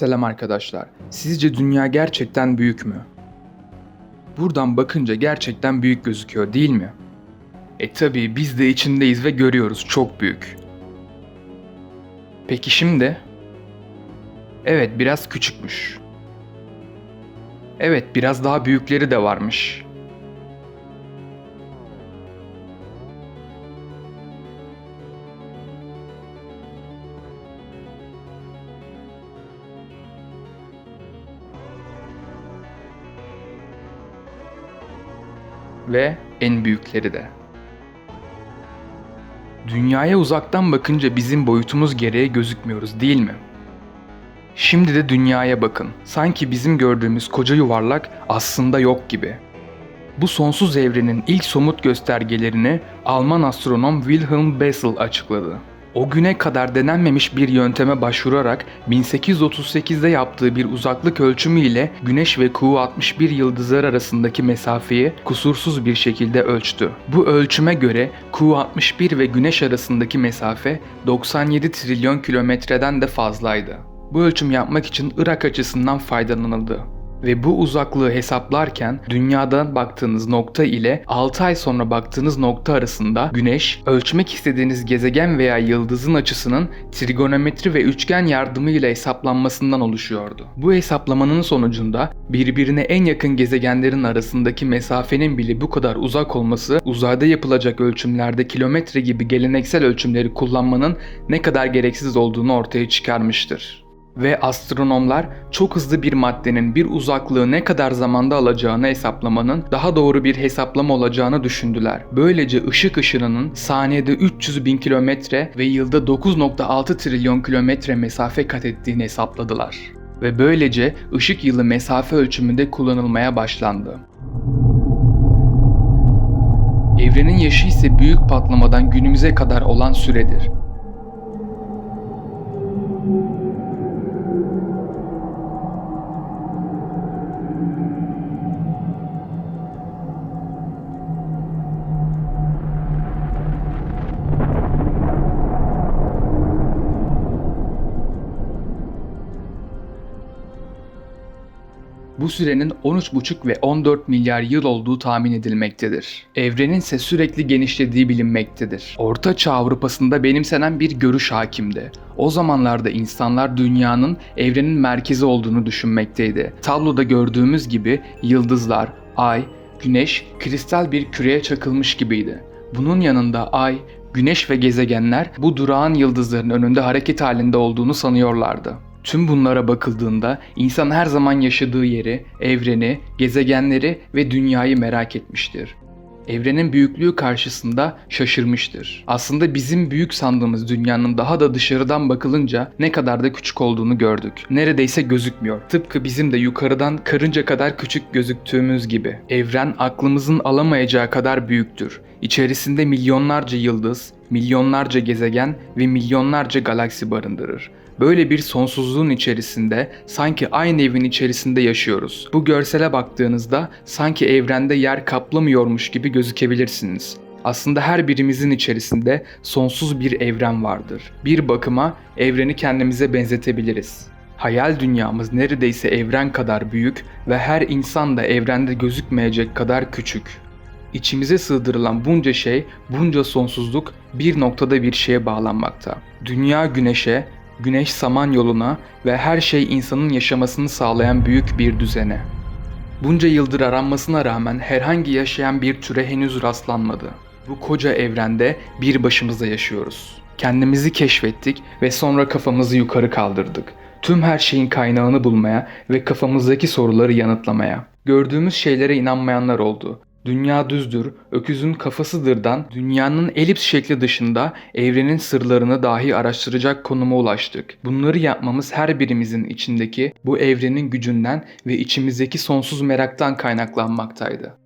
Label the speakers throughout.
Speaker 1: Selam arkadaşlar. Sizce dünya gerçekten büyük mü? Buradan bakınca gerçekten büyük gözüküyor değil mi? E tabii biz de içindeyiz ve görüyoruz çok büyük. Peki şimdi? Evet biraz küçükmüş. Evet biraz daha büyükleri de varmış. Ve en büyükleri de. Dünyaya uzaktan bakınca bizim boyutumuz gereği gözükmüyoruz değil mi? Şimdi de dünyaya bakın. Sanki bizim gördüğümüz koca yuvarlak aslında yok gibi. Bu sonsuz evrenin ilk somut göstergelerini Alman astronom Wilhelm Bessel açıkladı. O güne kadar denenmemiş bir yönteme başvurarak 1838'de yaptığı bir uzaklık ölçümü ile Güneş ve Ku-61 yıldızlar arasındaki mesafeyi kusursuz bir şekilde ölçtü. Bu ölçüme göre Ku-61 ve Güneş arasındaki mesafe 97 trilyon kilometreden de fazlaydı. Bu ölçüm yapmak için Irak açısından faydalanıldı ve bu uzaklığı hesaplarken dünyadan baktığınız nokta ile 6 ay sonra baktığınız nokta arasında güneş ölçmek istediğiniz gezegen veya yıldızın açısının trigonometri ve üçgen yardımıyla hesaplanmasından oluşuyordu. Bu hesaplamanın sonucunda birbirine en yakın gezegenlerin arasındaki mesafenin bile bu kadar uzak olması uzayda yapılacak ölçümlerde kilometre gibi geleneksel ölçümleri kullanmanın ne kadar gereksiz olduğunu ortaya çıkarmıştır ve astronomlar çok hızlı bir maddenin bir uzaklığı ne kadar zamanda alacağını hesaplamanın daha doğru bir hesaplama olacağını düşündüler. Böylece ışık ışınının saniyede 300 bin kilometre ve yılda 9.6 trilyon kilometre mesafe kat ettiğini hesapladılar. Ve böylece ışık yılı mesafe ölçümünde kullanılmaya başlandı. Evrenin yaşı ise büyük patlamadan günümüze kadar olan süredir. Bu sürenin 13,5 ve 14 milyar yıl olduğu tahmin edilmektedir. Evrenin ise sürekli genişlediği bilinmektedir. Orta Çağ Avrupa'sında benimsenen bir görüş hakimdi. O zamanlarda insanlar dünyanın evrenin merkezi olduğunu düşünmekteydi. Tabloda gördüğümüz gibi yıldızlar, ay, güneş kristal bir küreye çakılmış gibiydi. Bunun yanında ay, güneş ve gezegenler bu durağan yıldızların önünde hareket halinde olduğunu sanıyorlardı. Tüm bunlara bakıldığında insan her zaman yaşadığı yeri, evreni, gezegenleri ve dünyayı merak etmiştir. Evrenin büyüklüğü karşısında şaşırmıştır. Aslında bizim büyük sandığımız dünyanın daha da dışarıdan bakılınca ne kadar da küçük olduğunu gördük. Neredeyse gözükmüyor. Tıpkı bizim de yukarıdan karınca kadar küçük gözüktüğümüz gibi. Evren aklımızın alamayacağı kadar büyüktür. İçerisinde milyonlarca yıldız, milyonlarca gezegen ve milyonlarca galaksi barındırır. Böyle bir sonsuzluğun içerisinde sanki aynı evin içerisinde yaşıyoruz. Bu görsele baktığınızda sanki evrende yer kaplamıyormuş gibi gözükebilirsiniz. Aslında her birimizin içerisinde sonsuz bir evren vardır. Bir bakıma evreni kendimize benzetebiliriz. Hayal dünyamız neredeyse evren kadar büyük ve her insan da evrende gözükmeyecek kadar küçük. İçimize sığdırılan bunca şey, bunca sonsuzluk bir noktada bir şeye bağlanmakta. Dünya güneşe, güneş saman yoluna ve her şey insanın yaşamasını sağlayan büyük bir düzene. Bunca yıldır aranmasına rağmen herhangi yaşayan bir türe henüz rastlanmadı. Bu koca evrende bir başımıza yaşıyoruz. Kendimizi keşfettik ve sonra kafamızı yukarı kaldırdık. Tüm her şeyin kaynağını bulmaya ve kafamızdaki soruları yanıtlamaya. Gördüğümüz şeylere inanmayanlar oldu. Dünya düzdür, öküzün kafasıdırdan dünyanın elips şekli dışında evrenin sırlarını dahi araştıracak konuma ulaştık. Bunları yapmamız her birimizin içindeki bu evrenin gücünden ve içimizdeki sonsuz meraktan kaynaklanmaktaydı.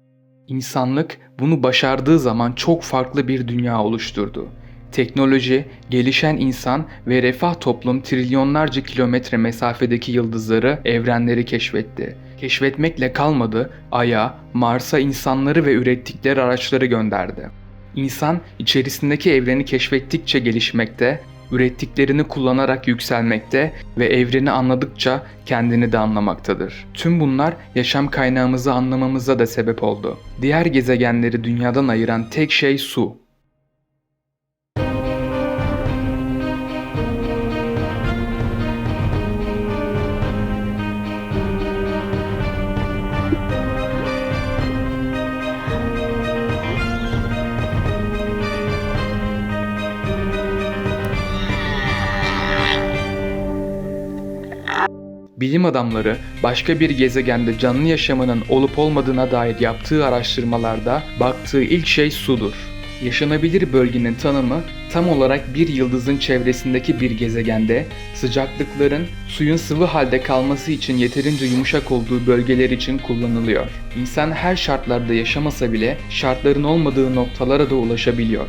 Speaker 1: İnsanlık bunu başardığı zaman çok farklı bir dünya oluşturdu. Teknoloji, gelişen insan ve refah toplum trilyonlarca kilometre mesafedeki yıldızları, evrenleri keşfetti. Keşfetmekle kalmadı, Ay'a, Mars'a insanları ve ürettikleri araçları gönderdi. İnsan içerisindeki evreni keşfettikçe gelişmekte, ürettiklerini kullanarak yükselmekte ve evreni anladıkça kendini de anlamaktadır. Tüm bunlar yaşam kaynağımızı anlamamıza da sebep oldu. Diğer gezegenleri dünyadan ayıran tek şey su. Bilim adamları başka bir gezegende canlı yaşamının olup olmadığına dair yaptığı araştırmalarda baktığı ilk şey sudur. Yaşanabilir bölgenin tanımı tam olarak bir yıldızın çevresindeki bir gezegende sıcaklıkların suyun sıvı halde kalması için yeterince yumuşak olduğu bölgeler için kullanılıyor. İnsan her şartlarda yaşamasa bile şartların olmadığı noktalara da ulaşabiliyor.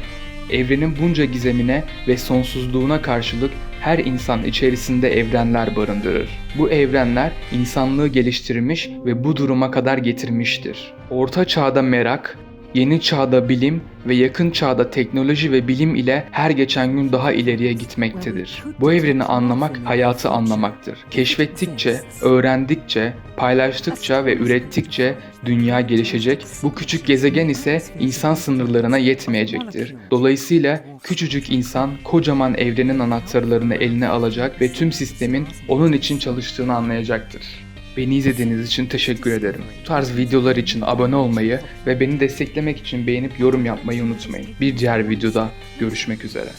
Speaker 1: Evrenin bunca gizemine ve sonsuzluğuna karşılık her insan içerisinde evrenler barındırır. Bu evrenler insanlığı geliştirmiş ve bu duruma kadar getirmiştir. Orta çağda merak, yeni çağda bilim ve yakın çağda teknoloji ve bilim ile her geçen gün daha ileriye gitmektedir. Bu evreni anlamak hayatı anlamaktır. Keşfettikçe, öğrendikçe, paylaştıkça ve ürettikçe dünya gelişecek. Bu küçük gezegen ise insan sınırlarına yetmeyecektir. Dolayısıyla küçücük insan kocaman evrenin anahtarlarını eline alacak ve tüm sistemin onun için çalıştığını anlayacaktır. Beni izlediğiniz için teşekkür ederim. Bu tarz videolar için abone olmayı ve beni desteklemek için beğenip yorum yapmayı unutmayın. Bir diğer videoda görüşmek üzere.